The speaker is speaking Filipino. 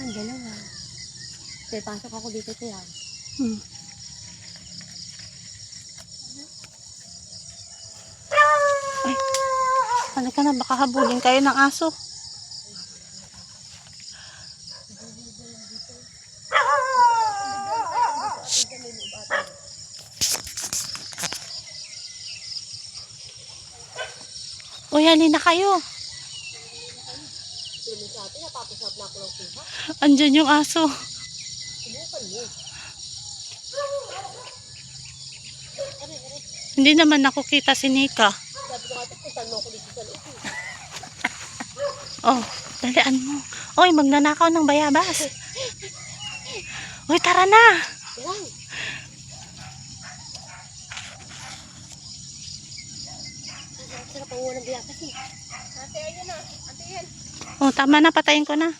Ang dalawa. May pasok ako dito siya. Hmm. Ay, halika na, baka habulin kayo ng aso. Uy, halina kayo. Tulong sa atin, napapasap na ako ng kuha. Andyan yung aso. Hindi naman si Nika. Ako sa loob. eh. Oh, dalian mo. Oy, magnanakaw ng bayabas. Uy, tara na. Oh, tama na, patayin ko na.